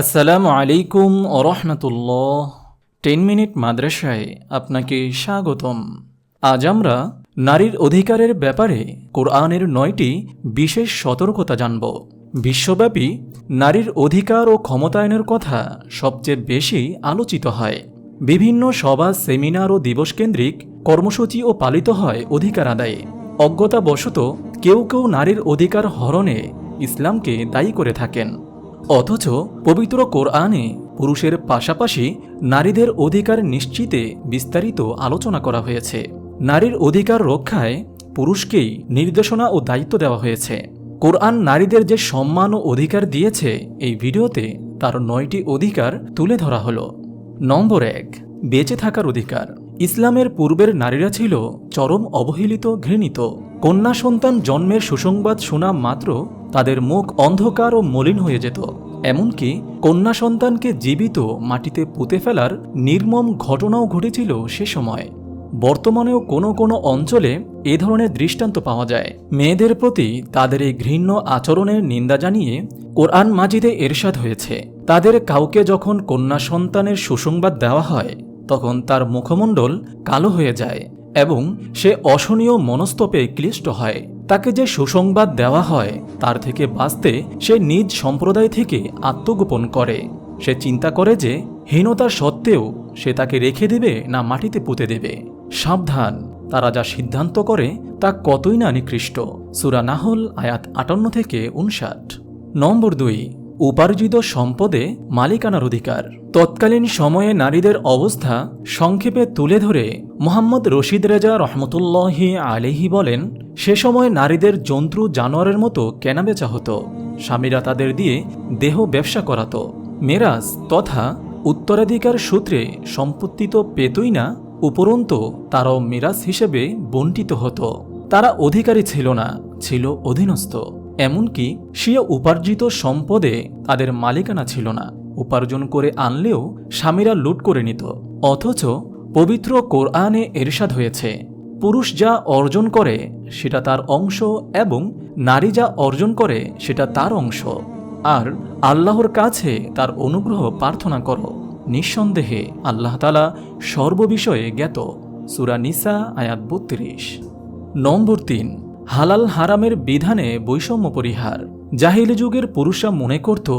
আসসালামু আলাইকুম ওরহমতুল্লাহ টেন মিনিট মাদ্রাসায় আপনাকে স্বাগতম। আজ আমরা নারীর অধিকারের ব্যাপারে কোরআনের নয়টি বিশেষ সতর্কতা জানব। বিশ্বব্যাপী নারীর অধিকার ও ক্ষমতায়নের কথা সবচেয়ে বেশি আলোচিত হয়। বিভিন্ন সভা, সেমিনার ও দিবসকেন্দ্রিক কর্মসূচি ও পালিত হয় অধিকার আদায়ে। অজ্ঞতাবশত কেউ কেউ নারীর অধিকার হরণে ইসলামকে দায়ী করে থাকেন। অথচ পবিত্র কোরআনে পুরুষের পাশাপাশি নারীদের অধিকার নিশ্চিতে বিস্তারিত আলোচনা করা হয়েছে। নারীর অধিকার রক্ষায় পুরুষকেই নির্দেশনা ও দায়িত্ব দেওয়া হয়েছে। কোরআন নারীদের যে সম্মান ও অধিকার দিয়েছে, এই ভিডিওতে তার নয়টি অধিকার তুলে ধরা হলো। নম্বর এক, বেঁচে থাকার অধিকার। ইসলামের পূর্বের নারীরা ছিল চরম অবহেলিত, ঘৃণিত। কন্যা সন্তান জন্মের সুসংবাদ শোনা মাত্র তাদের মুখ অন্ধকার ও মলিন হয়ে যেত। এমনকি কন্যা সন্তানকে জীবিত মাটিতে পুঁতে ফেলার নির্মম ঘটনাও ঘটেছিল সে সময়। বর্তমানেও কোনো কোনো অঞ্চলে এ ধরনের দৃষ্টান্ত পাওয়া যায়। মেয়েদের প্রতি তাদের এই ঘৃণ্য আচরণের নিন্দা জানিয়ে কোরআন মাজিদে এরশাদ হয়েছে। তাদের কাউকে যখন কন্যা সন্তানের সুসংবাদ দেওয়া হয় তখন তার মুখমণ্ডল কালো হয়ে যায় এবং সে অশনীয় মনস্তপে ক্লিষ্ট হয়। তাকে যে সুসংবাদ দেওয়া হয়, তার থেকে বাঁচতে সে নিজ সম্প্রদায় থেকে আত্মগোপন করে। সে চিন্তা করে যে হীনতা সত্ত্বেও সে তাকে রেখে দেবে না মাটিতে পুঁতে দেবে। সাবধান, তারা যা সিদ্ধান্ত করে তা কতই না নিকৃষ্ট। সুরা নাহল আয়াত আটান্ন থেকে উনষাট নম্বর দুই। উপার্জিত সম্পদে মালিকানার অধিকার। তৎকালীন সময়ে নারীদের অবস্থা সংক্ষেপে তুলে ধরে মোহাম্মদ রশিদ রেজা রহমতুল্লাহি আলিহি বলেন, সে সময় নারীদের জন্তু জানোয়ারের মতো কেনাবেচা হতো, স্বামীরা তাদের দিয়ে দেহ ব্যবসা করাতো। মেরাজ তথা উত্তরাধিকার সূত্রে সম্পত্তি তো পেতই না, উপরন্তু তারাও মিরাজ হিসেবে বন্টিত হতো। তারা অধিকারী ছিল না, ছিল অধীনস্থ। এমনকি স্বীয় উপার্জিত সম্পদে তাদের মালিকানা ছিল না। উপার্জন করে আনলেও স্বামীরা লুট করে নিত। অথচ পবিত্র কোরআনে এরশাদ হয়েছে, পুরুষ যা অর্জন করে, সেটা তার অংশ এবং নারী যা অর্জন করে, সেটা তার অংশ। আর আল্লাহর কাছে তার অনুগ্রহ প্রার্থনা করো। নিঃসন্দেহে আল্লাহ তালা সর্ববিষয়ে জ্ঞাত। সুরা নিসা আয়াত বত্রিশ। নম্বর তিন। হালাল হারামের বিধানে বৈষম্য পরিহার। জাহিলি যুগের পুরুষরা মনে করত,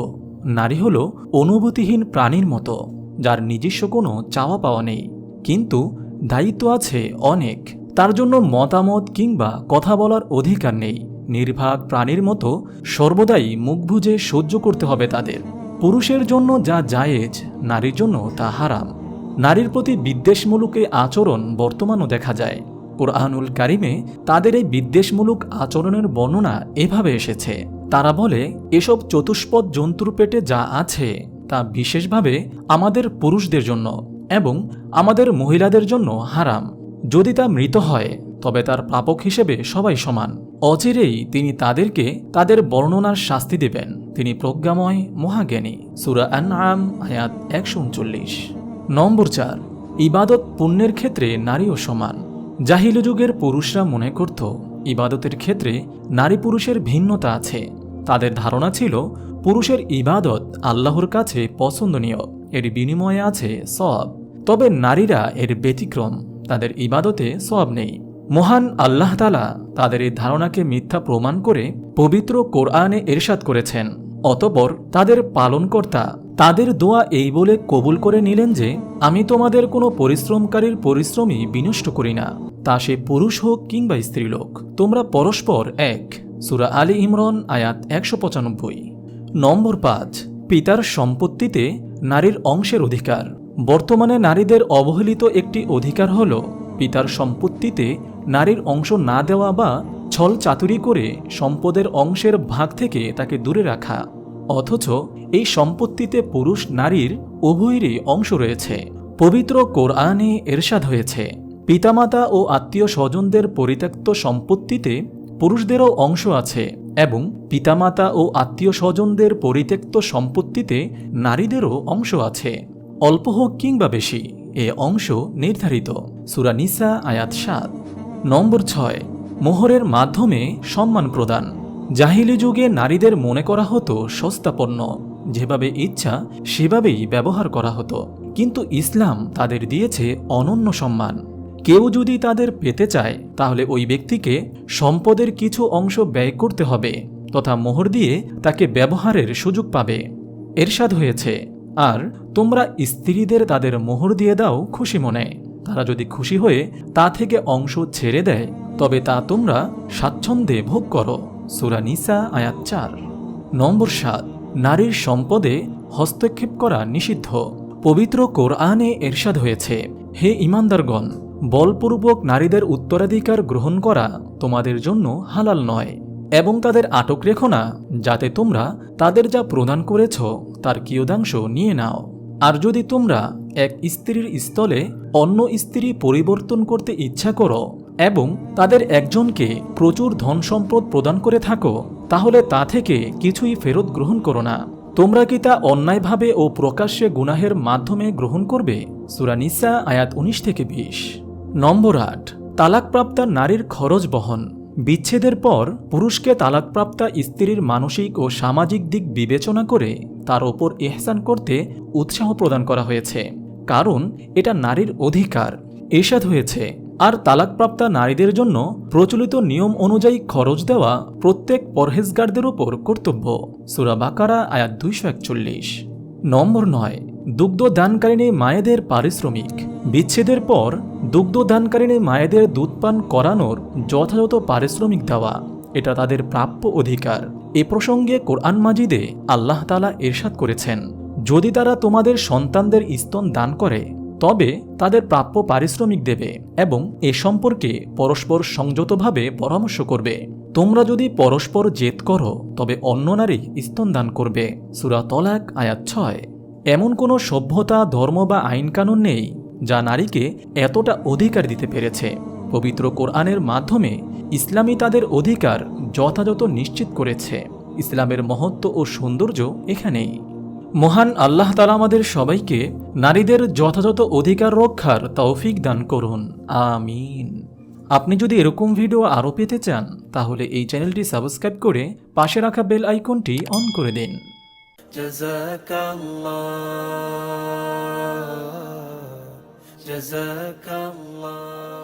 নারী হল অনুভূতিহীন প্রাণীর মতো, যার নিজস্ব কোনো চাওয়া পাওয়া নেই। কিন্তু দায়িত্ব আছে অনেক। তার জন্য মতামত কিংবা কথা বলার অধিকার নেই। নির্ভাগ প্রাণীর মতো সর্বদাই মুখ বুজে সহ্য করতে হবে তাদের। পুরুষের জন্য যা জায়েজ, নারীর জন্য তা হারাম। নারীর প্রতি বিদ্বেষমূলক আচরণ বর্তমানও দেখা যায়। কোরআনুল কারিমে তাদের এই বিদ্বেষমূলক আচরণের বর্ণনা এভাবে এসেছে। তারা বলে, এসব চতুষ্পদ জন্তুর পেটে যা আছে, তা বিশেষভাবে আমাদের পুরুষদের জন্য এবং আমাদের মহিলাদের জন্য হারাম। যদি তা মৃত হয়, তবে তার প্রাপক হিসেবে সবাই সমান। অচিরেই তিনি তাদেরকে তাদের বর্ণনার শাস্তি দেবেন। তিনি প্রজ্ঞাময়, মহাজ্ঞানী। সুরা আম আয়াত একশো উনচল্লিশ। নম্বর চার, ইবাদত পুণ্যের ক্ষেত্রে নারীও সমান। জাহিল যুগের পুরুষরা মনে করত, ইবাদতের ক্ষেত্রে নারী পুরুষের ভিন্নতা আছে। তাদের ধারণা ছিল, পুরুষের ইবাদত আল্লাহর কাছে পছন্দনীয়, এর বিনিময়ে আছে সব তবে নারীরা এর ব্যতিক্রম, তাদের ইবাদতে সব নেই। মহান আল্লাহ তালা তাদের এই ধারণাকে মিথ্যা প্রমাণ করে পবিত্র কোরআনে এরশাদ করেছেন। অতপর তাদের পালনকর্তা তাদের দোয়া এই বলে কবুল করে নিলেন যে, আমি তোমাদের কোনো পরিশ্রমকারীর পরিশ্রমই বিনষ্ট করি না। তা সে পুরুষ হোক কিংবা স্ত্রীলোক, তোমরা পরস্পর এক। সুরা আলী ইমরন, আয়াত একশো পঁচানব্বই। নম্বর পাঁচ, পিতার সম্পত্তিতে নারীর অংশের অধিকার। বর্তমানে নারীদের অবহেলিত একটি অধিকার হল পিতার সম্পত্তিতে নারীর অংশ না দেওয়া বা ছল চাতুরি করে সম্পদের অংশের ভাগ থেকে তাকে দূরে রাখা। অথচ এই সম্পত্তিতে পুরুষ নারীর উভয়েরই অংশ রয়েছে। পবিত্র কোরআনে এরশাদ হয়েছে, পিতামাতা ও আত্মীয় স্বজনদের পরিত্যক্ত সম্পত্তিতে পুরুষদেরও অংশ আছে এবং পিতামাতা ও আত্মীয় স্বজনদের পরিত্যক্ত সম্পত্তিতে নারীদেরও অংশ আছে। অল্প হোক কিংবা বেশি, এ অংশ নির্ধারিত। সুরা নিসা, আয়াত সাত। নম্বর ছয়, মোহরের মাধ্যমে সম্মান প্রদান। জাহিলি যুগে নারীদের মনে করা হতো সস্তাপন্ন যেভাবে ইচ্ছা, সেভাবেই ব্যবহার করা হতো। কিন্তু ইসলাম তাদের দিয়েছে অনন্য সম্মান। কেউ যদি তাদের পেতে চায়, তাহলে ওই ব্যক্তিকে সম্পদের কিছু অংশ ব্যয় করতে হবে, তথা মোহর দিয়ে তাকে ব্যবহারের সুযোগ পাবে। এরশাদ হয়েছে, আর তোমরা স্ত্রীদের তাদের মোহর দিয়ে দাও খুশি মনে। তারা যদি খুশি হয়ে তা থেকে অংশ ছেড়ে দেয়, তবে তা তোমরা স্বাচ্ছন্দ্যে ভোগ করো। সুরা নিসা, আয়াত চার। নম্বর সাত। নারীর সম্পদে হস্তক্ষেপ করা নিষিদ্ধ। পবিত্র কোরআনে এরশাদ হয়েছে, হে ইমানদারগণ, বলপূর্বক নারীদের উত্তরাধিকার গ্রহণ করা তোমাদের জন্য হালাল নয়, এবং তাদের আটক রেখো না, যাতে তোমরা তাদের যা প্রদান করেছ তার কিয়দাংশ নিয়ে নাও। আর যদি তোমরা এক স্ত্রীর স্থলে অন্য স্ত্রী পরিবর্তন করতে ইচ্ছা করো এবং তাদের একজনকে প্রচুর ধন সম্পদ প্রদান করে থাকো, তাহলে তা থেকে কিছুই ফেরত গ্রহণ করো না। তোমরা কি তা অন্যায়ভাবে ও প্রকাশ্যে গুনাহের মাধ্যমে গ্রহণ করবে? সুরানিসা আয়াত উনিশ থেকে বিশ। নম্বর আট, তালাকপ্রাপ্তা নারীর খরচ বহন। বিচ্ছেদের পর পুরুষকে তালাকপ্রাপ্তা স্ত্রীর মানসিক ও সামাজিক দিক বিবেচনা করে তার ওপর এহসান করতে উৎসাহ প্রদান করা হয়েছে। কারণ এটা নারীর অধিকার। এসাদ হয়েছে আর তালাকপ্রাপ্তা নারীদের জন্য প্রচলিত নিয়ম অনুযায়ী খরচ দেওয়া প্রত্যেক পরহেজগারদের উপর কর্তব্য। সুরা বাকারা, আয়াত দুইশো একচল্লিশ। নম্বর নয় দুগ্ধ দানকারিণী মায়েদের পারিশ্রমিক। বিচ্ছেদের পর দুগ্ধ দানকারিণী মায়েদের দুধ পান করানোর যথাযথ পারিশ্রমিক দেওয়া, এটা তাদের প্রাপ্য অধিকার। এ প্রসঙ্গে কোরআন মাজিদে আল্লাহ তালা এরশাদ করেছেন, যদি তারা তোমাদের সন্তানদের স্তন দান করে তবে তাদের প্রাপ্য পারিশ্রমিক দেবে এবং এ সম্পর্কে পরস্পর সংযতভাবে পরামর্শ করবে। তোমরা যদি পরস্পর জেদ করো, তবে অন্য নারী স্তন দান করবে। সুরা তলাক, আয়াত ছয়। এমন কোনো সভ্যতা, ধর্ম বা আইন কানুন নেই, যা নারীকে এতটা অধিকার দিতে পেরেছে। পবিত্র কোরআনের মাধ্যমে ইসলামী তাদের অধিকার যথাযথ নিশ্চিত করেছে। ইসলামের মহত্ব ও সৌন্দর্য এখানেই। মহান আল্লাহ তালা আমাদের সবাইকে নারীদের যথাযথ অধিকার রক্ষার তৌফিক দান করুন আমিন আপনি যদি এরকম ভিডিও আরও পেতে চান তাহলে এই চ্যানেলটি সাবস্ক্রাইব করে পাশে রাখা বেল আইকনটি অন করে দিন جزاك الله جزاك الله